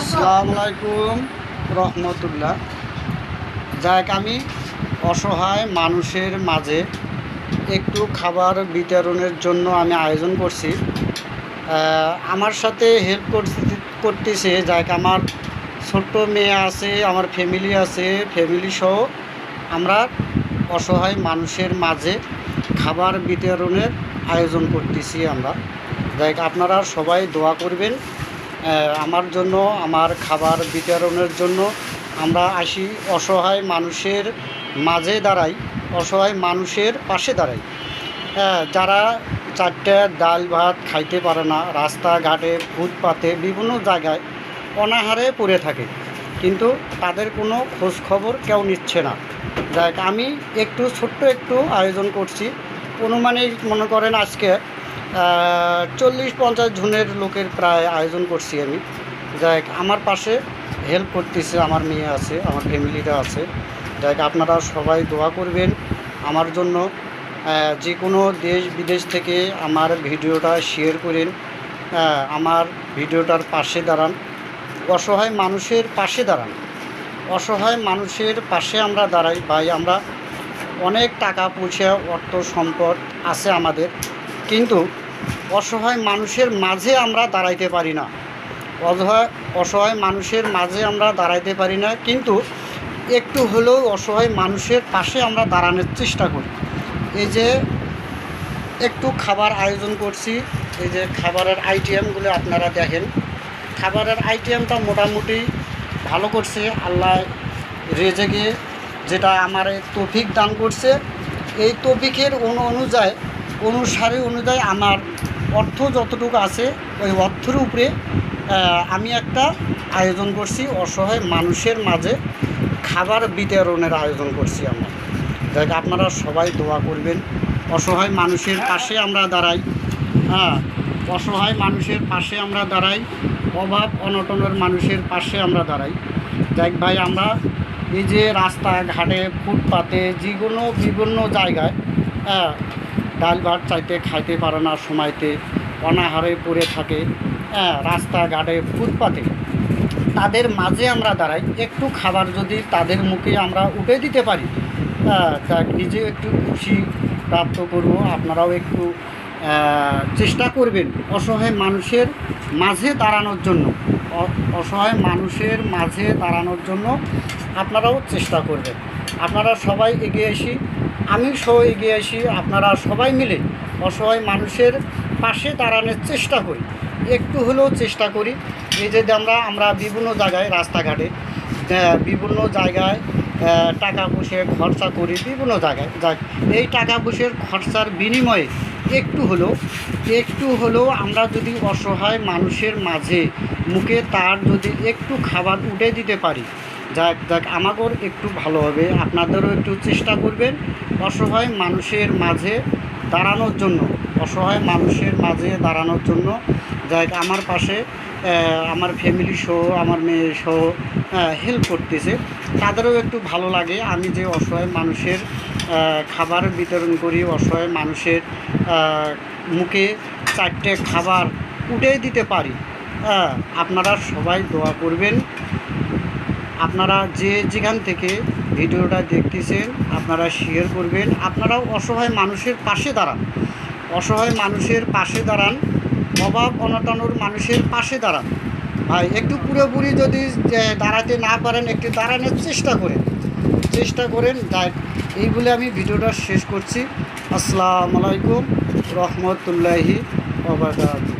আসসালামু আলাইকুম রহমতুল্লাহ। যাক, আমি অসহায় মানুষের মাঝে একটু খাবার বিতরণের জন্য আমি আয়োজন করছি। আমার সাথে হেল্প করতেছে, যাক, আমার ছোট্ট মেয়ে আছে, আমার ফ্যামিলি আছে ফ্যামিলি সহ আমরা অসহায় মানুষের মাঝে খাবার বিতরণের আয়োজন করতেছি আমরা। যাই আপনারা সবাই দোয়া করবেন। আমার জন্য, আমার খাবার বিতরণের জন্য আমরা আসি অসহায় মানুষের মাঝে দাঁড়াই, অসহায় মানুষের পাশে দাঁড়াই। যারা চারটে ডাল ভাত খাইতে পারে না, রাস্তাঘাটে, ফুটপাতে, বিভিন্ন জায়গায় অনাহারে পড়ে থাকে, কিন্তু তাদের কোনো খোঁজ খবর কেউ নিচ্ছে না। যাক, আমি একটু, ছোট্ট একটু আয়োজন করছি। অনুমানিক মনে করেন আজকে চল্লিশ পঞ্চাশ জনের লোকের প্রায় আয়োজন করছি আমি। যাক আমার পাশে হেল্প করতেছে আমার মেয়ে আছে, আমার ফ্যামিলিটা আছে। যাক আপনারা সবাই দোয়া করবেন আমার জন্য। যে কোনো দেশ বিদেশ থেকে আমার ভিডিওটা শেয়ার করেন। আমার ভিডিওটার পাশে দাঁড়ান। অসহায় মানুষের পাশে দাঁড়ান। অসহায় মানুষের পাশে আমরা দাঁড়াই। ভাই, আমরা অনেক টাকা পয়সা, অর্থ, সম্পদ আছে আমাদের। কিন্তু অসহায় মানুষের মাঝে আমরা দাঁড়াইতে পারি না। অসহায় অসহায় মানুষের মাঝে আমরা দাঁড়াইতে পারি না, কিন্তু একটু হলেও অসহায় মানুষের পাশে আমরা দাঁড়ানোর চেষ্টা করি। এই যে একটু খাবার আয়োজন করছি, এই যে খাবারের আইটেমগুলো আপনারা দেখেন। খাবারের আইটেমটা মোটামুটি ভালো করছে, আল্লাহ রেজেকে যেটা আমার তৌফিক দান করছে। এই তৌফিকের অনু অনুযায়ী অনুসারে অনুযায়ী আমার অর্থ যতটুকু আছে, ওই অর্থের উপরে আমি একটা আয়োজন করছি, অসহায় মানুষের মাঝে খাবার বিতরণের আয়োজন করছি আমরা। দেখ আপনারা সবাই দোয়া করবেন, অসহায় মানুষের পাশে আমরা দাঁড়াই। হ্যাঁ অসহায় মানুষের পাশে আমরা দাঁড়াই, অভাব অনটনের মানুষের পাশে আমরা দাঁড়াই। দেখ ভাই, আমরা এই যে রাস্তাঘাটে, ফুটপাতে যে কোনো বিভিন্ন জায়গায় হ্যাঁ ডাল ভাত চাইতে খাইতে পারে না সময়তে, অনাহারে পড়ে থাকে হ্যাঁ রাস্তাঘাটে, ফুটপাতে। তাদের মাঝে আমরা দাঁড়াই, একটু খাবার যদি তাদের মুখে আমরা উঠে দিতে পারি হ্যাঁ নিজে একটু খুশি প্রাপ্ত করব, আপনারাও একটু চেষ্টা করবেন অসহায় মানুষের মাঝে দাঁড়ানোর জন্য। অসহায় মানুষের মাঝে দাঁড়ানোর জন্য আপনারাও চেষ্টা করবেন। আপনারা সবাই এগিয়ে আসি আমি সহ এগিয়ে আসি, আপনারা সবাই মিলে অসহায় মানুষের পাশে দাঁড়ানোর চেষ্টা করি। একটু হলেও চেষ্টা করি। এই যে আমরা আমরা বিভিন্ন জায়গায়, রাস্তাঘাটে বিভিন্ন জায়গায় টাকা পয়সা খরচা করি, বিভিন্ন জায়গায়। এই টাকা পয়সার খরচার বিনিময়ে একটু হলেও একটু হলেও আমরা যদি অসহায় মানুষের মাঝে মুখে তার যদি একটু খাবার উঠে দিতে পারি যাক যাক, আমাকেও একটু ভালো হবে। আপনাদেরও একটু চেষ্টা করবেন অসহায় মানুষের মাঝে দাঁড়ানোর জন্য, অসহায় মানুষের মাঝে দাঁড়ানোর জন্য। যাক, আমার পাশে আমার ফ্যামিলি সহ, আমার মেয়ে সহ হেল্প করতেছে। তাদেরও একটু ভালো লাগে। আমি যে অসহায় মানুষের খাবার বিতরণ করি, অসহায় মানুষের মুখে চারটে খাবার উঠে দিতে পারি। আপনারা সবাই দোয়া করবেন। আপনারা যে যেখান থেকে ভিডিওটা দেখতেছেন, আপনারা শেয়ার করবেন। আপনারাও অসহায় মানুষের পাশে দাঁড়ান। অসহায় মানুষের পাশে দাঁড়ান, অভাব অনটনর মানুষের পাশে দাঁড়ান। ভাই, একটু পুরোপুরি যদি দাঁড়াতে না পারেন, একটু দাঁড়ানোর চেষ্টা করেন। চেষ্টা করেন এই বলে আমি ভিডিওটা শেষ করছি। আসসালামু আলাইকুম, রহমতুল্লাহি ওবরাকাতুহু